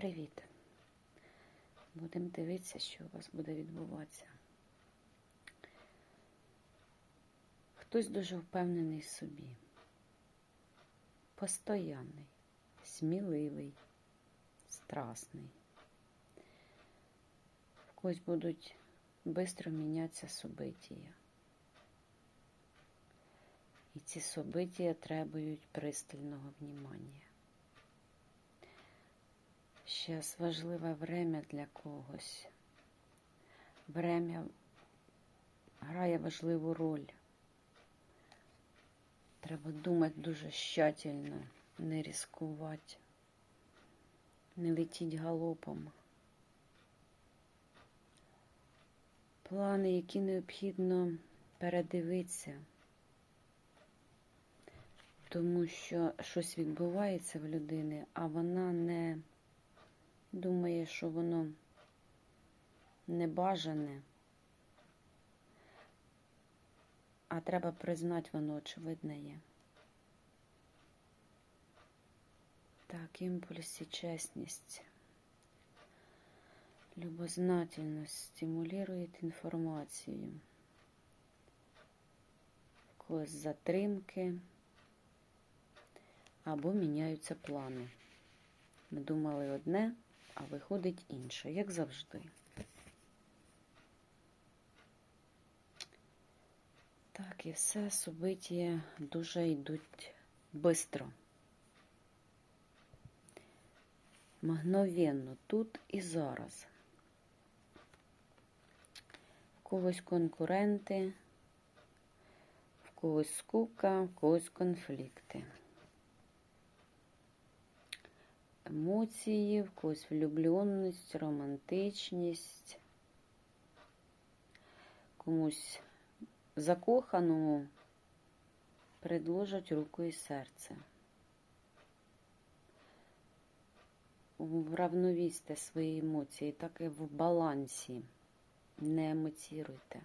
привіт! Будемо дивитися, що у вас буде відбуватися. Хтось дуже впевнений в собі, постоянний, сміливий, страсний. В когось будуть швидко мінятися события. І ці события требують пристального внимання. Зараз важливе время для когось. Время грає важливу роль. Треба думати дуже щательно, не ризикувати, не летіть галопом. Плани, які необхідно передивитися, тому що щось відбувається в людини, а вона не думає, що воно небажане, а треба признати, воно очевидне є. Так, імпульс і чесність. Любознательность стимулирует інформацію. Когось затримки або міняються плани. Ми думали одне, а виходить інше, як завжди. Так, і все собиття дуже йдуть швидко. Мгновенно, тут і зараз. В когось конкуренти, в когось скука, в когось конфлікти. Емоції, в когось влюбленість, романтичність, комусь закоханому предложать руку і серце. Вравновісьте свої емоції, так і в балансі. Не емоціруйте.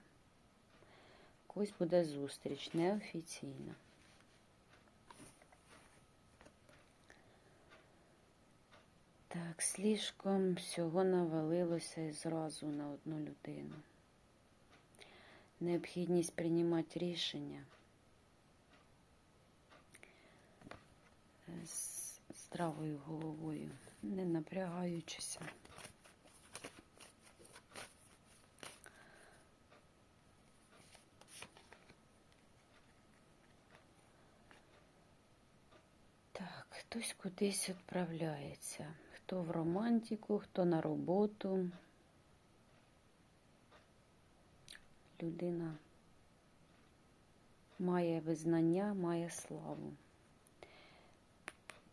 Когось буде зустріч неофіційна. Так, слишком всього навалилося і зразу на одну людину. Необхідність приймати рішення з здравою головою, не напрягаючися. Так, хтось кудись відправляється. Хто в романтику, хто на роботу. Людина має визнання, має славу.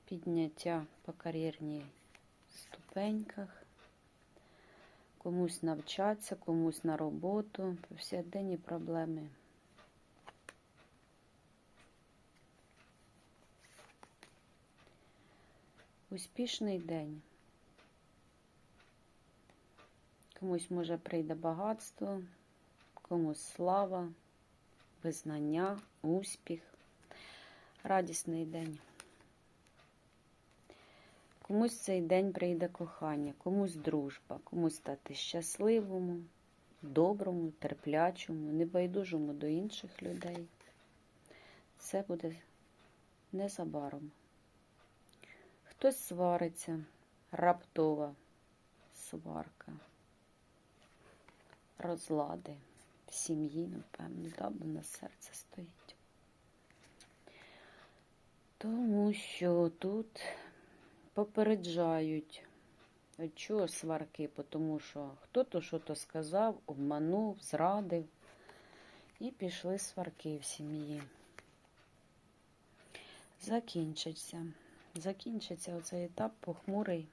Підняття по кар'єрній ступеньках. Комусь навчатися, комусь на роботу, повсякденні проблеми. Успішний день. Комусь може прийде багатство, комусь слава, визнання, успіх, радісний день. Комусь цей день прийде кохання, комусь дружба, комусь стати щасливому, доброму, терплячому, небайдужому до інших людей. Це буде незабаром. Хтось свариться, раптова сварка, розлади в сім'ї, напевно, да, на серце стоїть. Тому що тут попереджають, от чого сварки, тому що хто-то що-то сказав, обманув, зрадив, і пішли сварки в сім'ї. Закінчиться. Закінчиться оцей етап похмурий,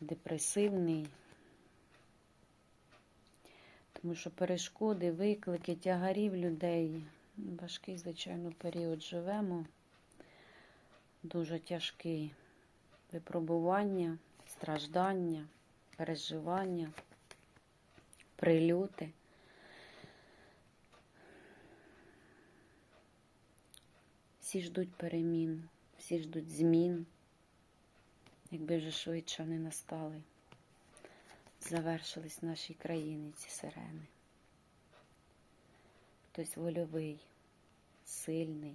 депресивний, тому що перешкоди, виклики, тягарів людей. Важкий, звичайно, період живемо, дуже тяжкий випробування, страждання, переживання, прильоти. Всі ждуть перемін, всі ждуть змін. якби вже швидше вони настали, завершились в нашій країні ці сирени. Хтось вольовий, сильний,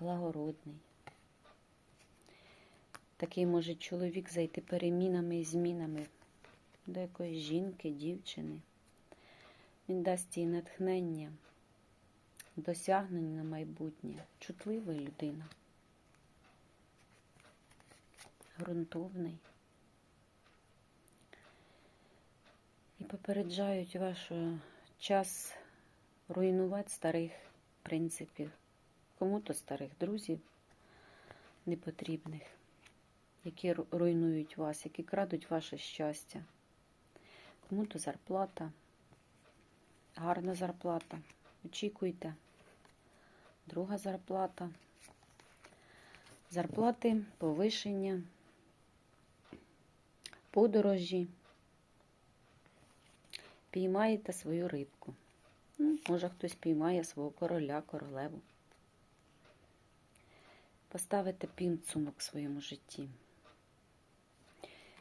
благородний. Такий може чоловік зайти перемінами і змінами до якоїсь жінки, дівчини. Він дасть їй натхнення, досягнення на майбутнє, чутлива людина, ґрунтовний. І попереджають ваш час руйнувати старих принципів, кому-то старих друзів непотрібних, які руйнують вас, які крадуть ваше щастя. Кому-то зарплата, гарна зарплата. Очікуйте. Друга зарплата. Зарплати, повишення, подорожі. Піймаєте свою рибку. Ну, може, хтось піймає свого короля, королеву. Поставите підсумок в своєму житті.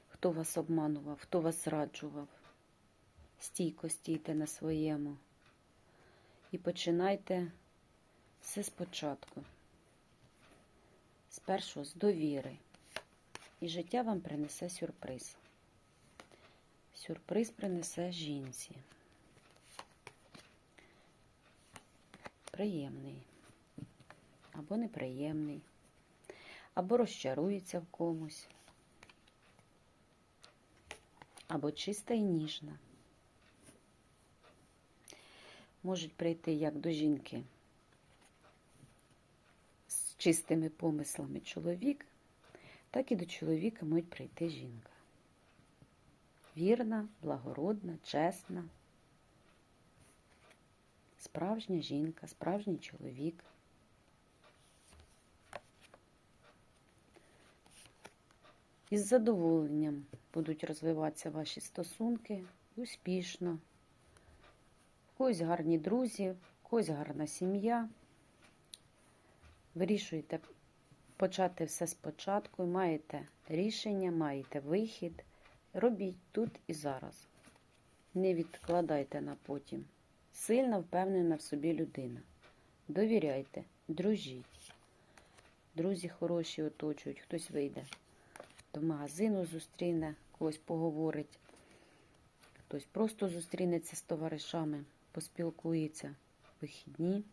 Хто вас обманував, хто вас зраджував. Стійко стійте на своєму. І починайте все спочатку. Спершу з довіри. І життя вам принесе сюрприз. Сюрприз принесе жінці. Приємний. Або неприємний. Або розчарується в комусь. Або чиста і ніжна. Можуть прийти як до жінки з чистими помислами чоловік, так і до чоловіка можуть прийти жінка. Вірна, благородна, чесна, справжня жінка, справжній чоловік. Із задоволенням будуть розвиватися ваші стосунки успішно. В когось гарні друзі, в когось гарна сім'я. Вирішуєте почати все спочатку, маєте рішення, маєте вихід. Робіть тут і зараз. Не відкладайте на потім. Сильна, впевнена в собі людина. Довіряйте, дружіть. Друзі хороші оточують, хтось вийде до магазину, зустріне, когось поговорить, хтось просто зустрінеться з товаришами, поспілкується вихідні,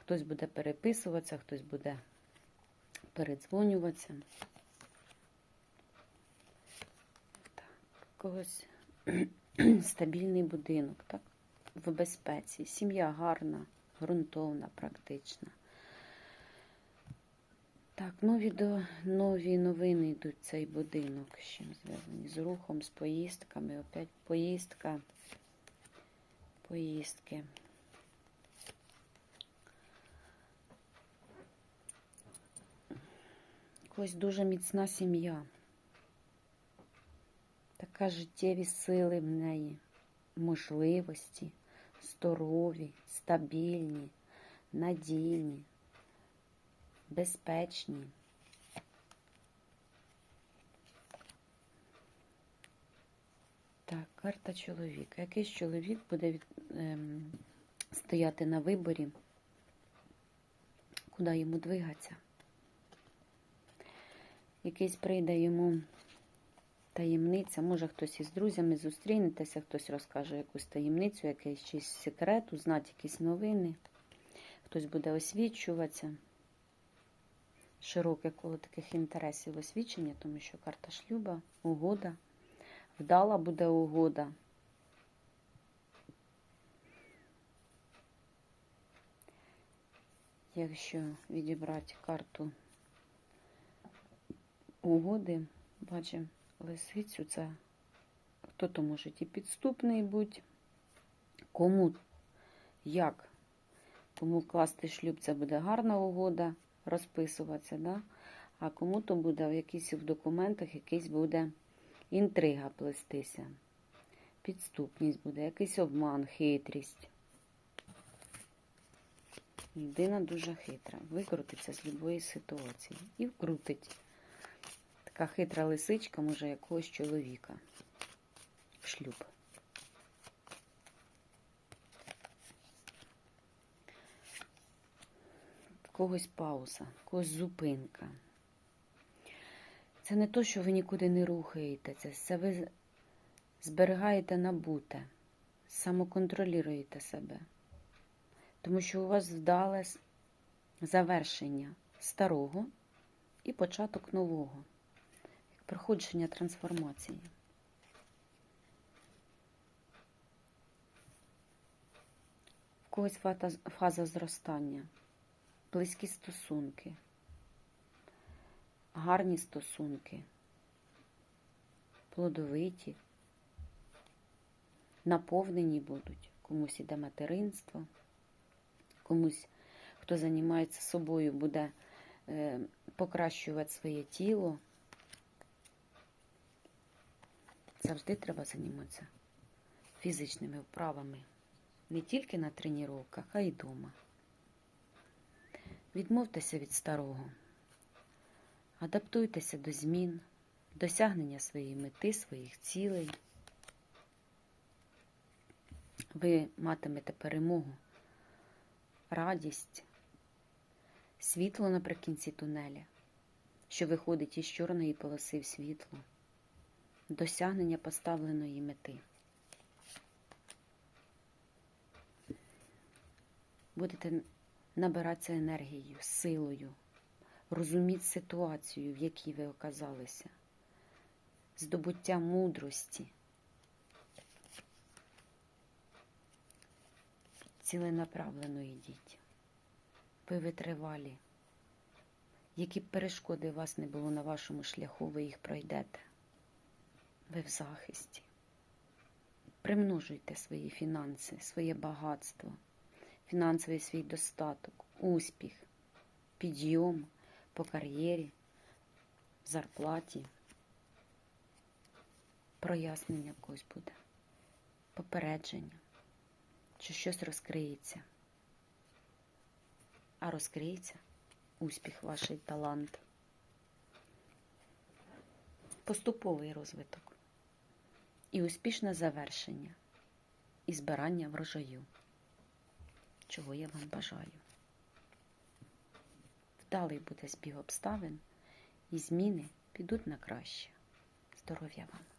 хтось буде переписуватися, хтось буде передзвонюватися. Так, когось стабільний будинок, так? в безпеці, сім'я гарна, ґрунтовна, практична. Так, нові, до, нові новини йдуть цей будинок, з чим зв'язані з рухом, з поїздками. Опять поїздка, поїздки. Якось дуже міцна сім'я. Така життєві сили в неї, можливості, здорові, стабільні, надійні безпечні. Так, карта чоловіка. Якийсь чоловік буде від, ем, стояти на виборі, куди йому двигатися. Якийсь прийде йому таємниця, може хтось із друзями зустрінетеся, хтось розкаже якусь таємницю, якийсь секрет, узнати якісь новини, хтось буде освічуватися. Широке коло таких інтересів освічення, тому що карта шлюба, угода, вдала буде угода. Якщо відібрати карту угоди, бачимо лисицю, це хто-то може і підступний бути, кому як, кому вкласти шлюб, це буде гарна угода розписуватися, да? а кому-то буде в якісь в документах якийсь буде інтрига плестися, підступність буде, якийсь обман, хитрість. Людина дуже хитра, викрутиться з будь-якої ситуації і вкрутить. Така хитра лисичка може якогось чоловіка. В шлюб. В когось пауза, в когось зупинка. Це не то, що ви нікуди не рухаєтеся, це ви зберігаєте набуте, самоконтролюєте себе. Тому що у вас вдале с- завершення старого і початок нового, проходження трансформації. В когось фаза зростання, близькі стосунки, гарні стосунки, плодовиті, наповнені будуть. Комусь іде материнство, комусь, хто займається собою, буде е, покращувати своє тіло. Завжди треба займатися фізичними вправами. Не тільки на тренуваннях, а й вдома. Відмовтеся від старого. Адаптуйтеся до змін, досягнення своєї мети, своїх цілей. Ви матимете перемогу, радість, світло наприкінці тунеля, що виходить із чорної полоси в світло, досягнення поставленої мети. Будете набиратися енергією, силою, розуміти ситуацію, в якій ви оказалися, здобуття мудрості, ціленаправлено йдіть. Ви витривалі. Які б перешкоди у вас не було на вашому шляху, ви їх пройдете. Ви в захисті. Примножуйте свої фінанси, своє багатство, фінансовий свій достаток, успіх, підйом по кар'єрі, зарплаті. Прояснення когось буде, попередження, що щось розкриється. А розкриється успіх, ваш талант. Поступовий розвиток і успішне завершення і збирання врожаю, чого я вам бажаю. Вдалий буде збіг обставин, і зміни підуть на краще. Здоров'я вам!